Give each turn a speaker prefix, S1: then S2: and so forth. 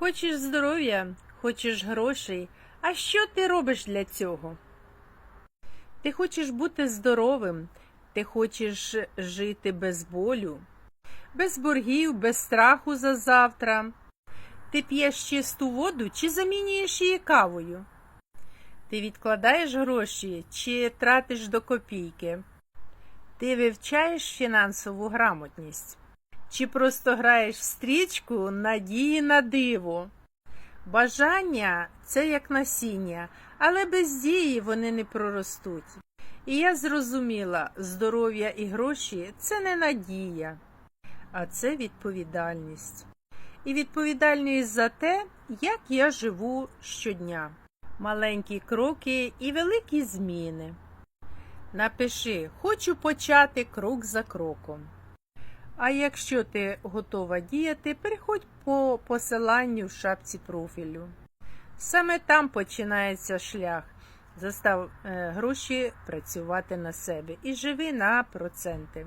S1: Хочеш здоров'я, хочеш грошей. А що ти робиш для цього? Ти хочеш бути здоровим, ти хочеш жити без болю, без боргів, без страху за завтра. Ти п'єш чисту воду чи замінюєш її кавою? Ти відкладаєш гроші чи тратиш до копійки? Ти вивчаєш фінансову грамотність? Чи просто граєш в стрічку надії на диво? Бажання це як насіння, але без дії вони не проростуть. І я зрозуміла, здоров'я і гроші це не надія, а це відповідальність. І відповідальність за те, як я живу щодня. Маленькі кроки і великі зміни. Напиши, хочу почати крок за кроком. А якщо ти готова діяти, переходь по посиланню в шапці профілю. Саме там починається шлях. Застав е, гроші працювати на себе і живи на проценти.